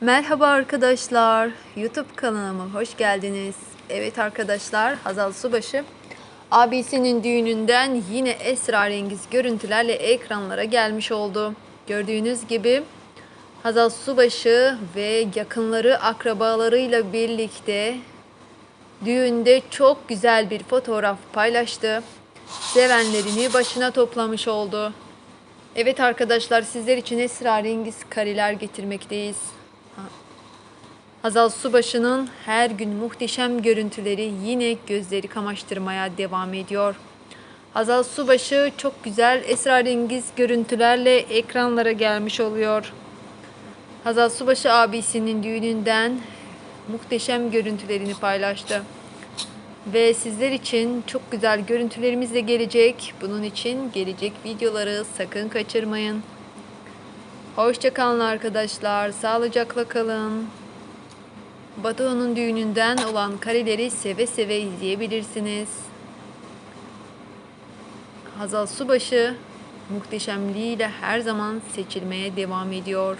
Merhaba arkadaşlar. YouTube kanalıma hoş geldiniz. Evet arkadaşlar, Hazal Subaşı abisinin düğününden yine esrarengiz görüntülerle ekranlara gelmiş oldu. Gördüğünüz gibi Hazal Subaşı ve yakınları, akrabalarıyla birlikte düğünde çok güzel bir fotoğraf paylaştı. Sevenlerini başına toplamış oldu. Evet arkadaşlar sizler için esrarengiz kareler getirmekteyiz. Hazal Subaşı'nın her gün muhteşem görüntüleri yine gözleri kamaştırmaya devam ediyor. Hazal Subaşı çok güzel esrarengiz görüntülerle ekranlara gelmiş oluyor. Hazal Subaşı abisinin düğününden muhteşem görüntülerini paylaştı. Ve sizler için çok güzel görüntülerimiz de gelecek. Bunun için gelecek videoları sakın kaçırmayın. Hoşçakalın arkadaşlar. Sağlıcakla kalın. Batuhan'ın düğününden olan kareleri seve seve izleyebilirsiniz. Hazal Subaşı muhteşemliğiyle her zaman seçilmeye devam ediyor.